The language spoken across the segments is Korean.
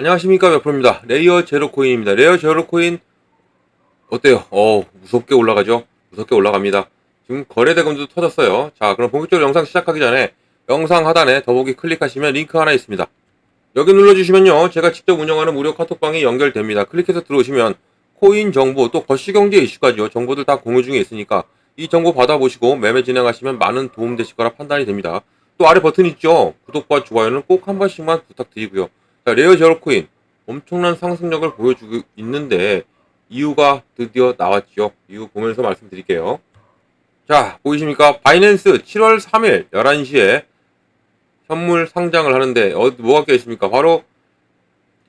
안녕하십니까 몇프로입니다. 레이어 제로 코인입니다. 레이어 제로 코인 어때요? 어 무섭게 올라가죠? 무섭게 올라갑니다. 지금 거래대금도 터졌어요. 자 그럼 본격적으로 영상 시작하기 전에 영상 하단에 더보기 클릭하시면 링크 하나 있습니다. 여기 눌러주시면요 제가 직접 운영하는 무료 카톡방이 연결됩니다. 클릭해서 들어오시면 코인 정보 또 거시경제 이슈까지요 정보들 다 공유 중에 있으니까 이 정보 받아보시고 매매 진행하시면 많은 도움 되실 거라 판단이 됩니다. 또 아래 버튼 있죠? 구독과 좋아요는 꼭 한 번씩만 부탁드리고요. 자, 레어 제로코인 엄청난 상승력을 보여주고 있는데 이유가 드디어 나왔죠. 이유 보면서 말씀드릴게요. 자, 보이십니까? 바이낸스 7월 3일 11시에 현물 상장을 하는데 어, 뭐가 껴 있습니까? 바로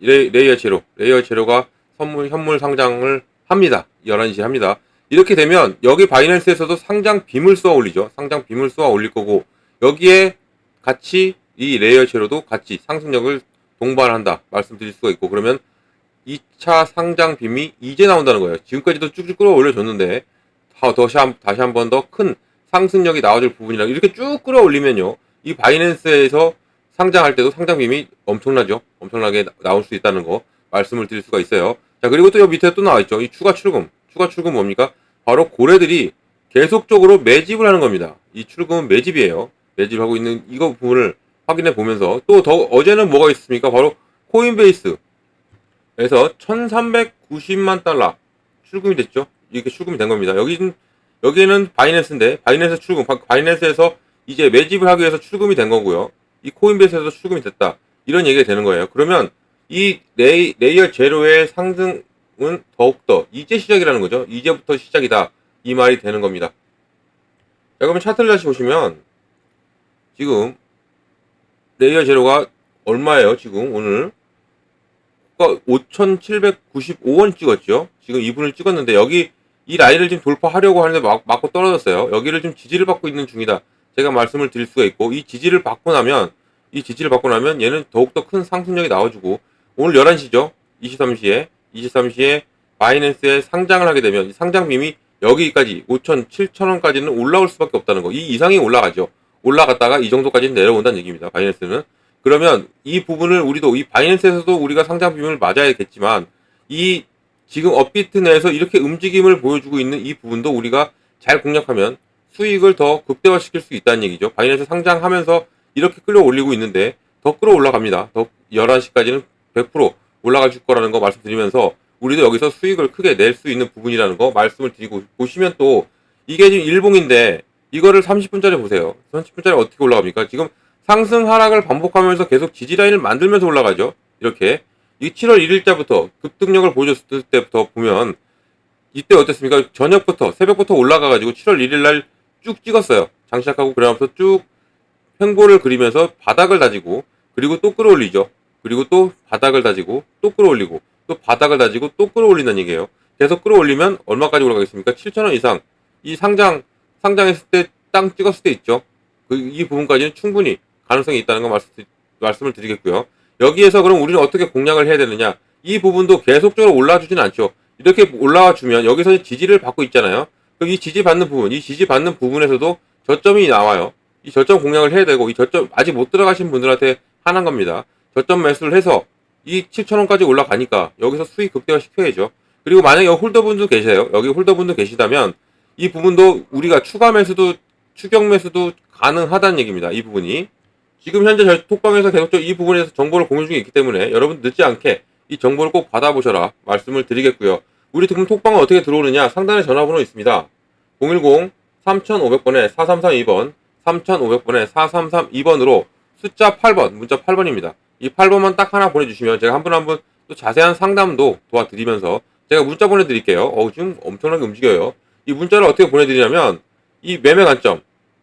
레, 레이어 제로. 레이어 제로가 선물 현물 상장을 합니다. 11시에 합니다. 이렇게 되면 여기 바이낸스에서도 상장 빔을 쏘아 올리죠. 상장 빔을 쏘아 올릴 거고 여기에 같이 이 레이어 제로도 같이 상승력을 동반한다 말씀드릴 수가 있고 그러면 2차 상장 빔이 이제 나온다는 거예요. 지금까지도 쭉쭉 끌어올려줬는데 다, 다시 한, 다시 한 번 더 큰 상승력이 나와줄 부분이라 이렇게 쭉 끌어올리면요. 이 바이낸스에서 상장할 때도 상장 빔이 엄청나죠. 엄청나게 나- 나올 수 있다는 거 말씀을 드릴 수가 있어요. 자 그리고 또 여기 밑에 또 나와 있죠. 이 추가 출금. 추가 출금 뭡니까? 바로 고래들이 계속적으로 매집을 하는 겁니다. 이 출금은 매집이에요. 매집하고 있는 이거 부분을 확인해 보면서 또 더 어제는 뭐가 있습니까? 바로 코인베이스에서 1390만 달러 출금이 됐죠. 이렇게 출금이 된 겁니다. 여기는 여기는 바이낸스인데 바이낸스 출금 바- 바이낸스에서 이제 매집을 하기 위해서 출금이 된 거고요. 이 코인베이스에서 출금이 됐다. 이런 얘기가 되는 거예요. 그러면 이 레이, 레이어 제로의 상승은 더욱더 이제 시작이라는 거죠. 이제부터 시작이다. 이 말이 되는 겁니다. 자, 그러면 차트를 다시 보시면 지금 레이어 제로가 얼마예요? 지금 오늘 그러니까 5,795원 찍었죠. 지금 2분을 찍었는데 여기 이 라인을 지금 돌파하려고 하는데 막, 맞고 떨어졌어요. 여기를 좀 지지를 받고 있는 중이다. 제가 말씀을 드릴 수가 있고 이 지지를 받고 나면 이 지지를 받고 나면 얘는 더욱더 큰 상승력이 나와주고 오늘 11시죠. 23시에 23시에 바이낸스에 상장을 하게 되면 이 상장 빔이 여기까지 5천, 7천 원까지는 올라올 수밖에 없다는 거. 이 이상이 올라가죠. 올라갔다가 이 정도까지는 내려온다는 얘기입니다. 바이낸스는. 그러면 이 부분을 우리도 이 바이낸스에서도 우리가 상장 비율을 맞아야겠지만 이 지금 업비트 내에서 이렇게 움직임을 보여주고 있는 이 부분도 우리가 잘 공략하면 수익을 더 극대화시킬 수 있다는 얘기죠. 바이낸스 상장하면서 이렇게 끌어올리고 있는데 더 끌어 올라갑니다. 더 11시까지는 100% 올라가 줄 거라는 거 말씀드리면서 우리도 여기서 수익을 크게 낼 수 있는 부분이라는 거 말씀을 드리고 보시면 또 이게 지금 일봉인데 이거를 30분짜리 보세요. 30분짜리 어떻게 올라갑니까? 지금 상승 하락을 반복하면서 계속 지지 라인을 만들면서 올라가죠. 이렇게 이 7월 1일자부터 급등력을 보여줬을 때부터 보면 이때 어땠습니까? 저녁부터 새벽부터 올라가가지고 7월 1일 날 쭉 찍었어요. 장시작하고 그러면서 쭉 횡보를 그리면서 바닥을 다지고 그리고 또 끌어올리죠. 그리고 또 바닥을 다지고 또 끌어올리고 또 바닥을 다지고 또 끌어올린다는 얘기예요. 계속 끌어올리면 얼마까지 올라가겠습니까? 7천원 이상. 이 상장 상장했을 때 땅 찍었을 때 있죠. 그 이 부분까지는 충분히 가능성이 있다는 거 말씀, 말씀을 드리겠고요. 여기에서 그럼 우리는 어떻게 공략을 해야 되느냐? 이 부분도 계속적으로 올라주진 않죠. 이렇게 올라와 주면 여기서 지지를 받고 있잖아요. 그럼 이 지지 받는 부분, 이 지지 받는 부분에서도 저점이 나와요. 이 저점 공략을 해야 되고 이 저점 아직 못 들어가신 분들한테 하는 겁니다. 저점 매수를 해서 이 7천원까지 올라가니까 여기서 수익 극대화 시켜야죠. 그리고 만약에 홀더분도 계세요. 여기 홀더분도 계시다면 이 부분도 우리가 추가 매수도 추격 매수도 가능하다는 얘기입니다. 이 부분이 지금 현재 저희 톡방에서 계속적으로 이 부분에서 정보를 공유 중에 있기 때문에 여러분 늦지 않게 이 정보를 꼭 받아보셔라 말씀을 드리겠고요. 우리 지금 톡방은 어떻게 들어오느냐 상단에 전화번호 있습니다. 010 3500번에 4332번 3500번에 4332번으로 숫자 8번 문자 8번입니다. 이 8번만 딱 하나 보내주시면 제가 한 분 한 분 또 자세한 상담도 도와드리면서 제가 문자 보내드릴게요. 어 지금 엄청나게 움직여요. 이 문자를 어떻게 보내드리냐면 이 매매 관점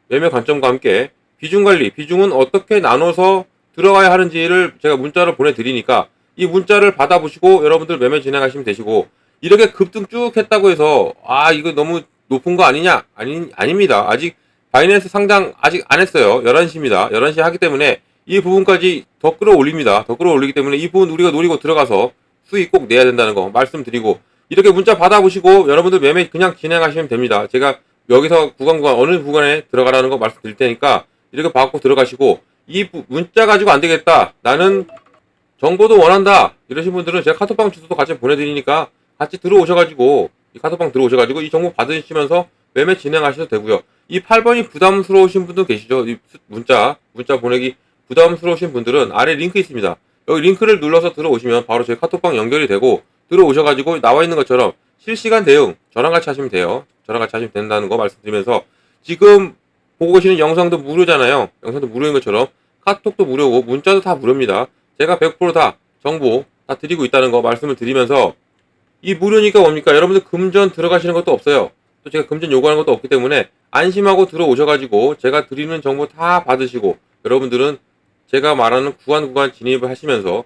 매매 관점과 함께 비중 관리, 비중은 어떻게 나눠서 들어가야 하는지를 제가 문자로 보내드리니까 이 문자를 받아보시고 여러분들 매매 진행하시면 되시고 이렇게 급등 쭉 했다고 해서 아 이거 너무 높은 거 아니냐? 아니 아닙니다. 아직 바이낸스 상장 아직 안 했어요. 11시입니다. 11시 하기 때문에 이 부분까지 더 끌어올립니다. 더 끌어올리기 때문에 이 부분 우리가 노리고 들어가서 수익 꼭 내야 된다는 거 말씀드리고 이렇게 문자 받아보시고 여러분들 매매 그냥 진행하시면 됩니다. 제가 여기서 구간 구간 어느 구간에 들어가라는 거 말씀드릴 테니까 이렇게 받고 들어가시고 이 부- 문자 가지고 안 되겠다. 나는 정보도 원한다 이러신 분들은 제가 카톡방 주소도 같이 보내드리니까 같이 들어오셔가지고 이 카톡방 들어오셔가지고 이 정보 받으시면서 매매 진행하셔도 되고요. 이 8번이 부담스러우신 분도 계시죠. 이 수- 문자 문자 보내기 부담스러우신 분들은 아래 링크 있습니다. 여기 링크를 눌러서 들어오시면 바로 저희 카톡방 연결이 되고 들어오셔가지고 나와 있는 것처럼 실시간 대응 저랑 같이 하시면 돼요. 저랑 같이 하시면 된다는 거 말씀드리면서 지금 보고 계시는 영상도 무료잖아요. 영상도 무료인 것처럼 카톡도 무료고 문자도 다 무료입니다. 제가 100%다 정보 다 드리고 있다는 거 말씀을 드리면서 이 무료니까 뭡니까? 여러분들 금전 들어가시는 것도 없어요. 또 제가 금전 요구하는 것도 없기 때문에 안심하고 들어오셔가지고 제가 드리는 정보 다 받으시고 여러분들은 제가 말하는 구간 구간 진입을 하시면서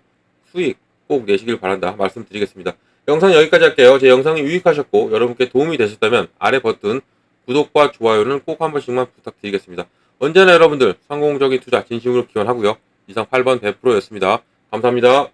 수익 꼭 내시길 바란다 말씀드리겠습니다. 영상 여기까지 할게요. 제 영상이 유익하셨고 여러분께 도움이 되셨다면 아래 버튼 구독과 좋아요는 꼭 한 번씩만 부탁드리겠습니다. 언제나 여러분들 성공적인 투자 진심으로 기원하고요. 이상 8번 100%였습니다. 감사합니다.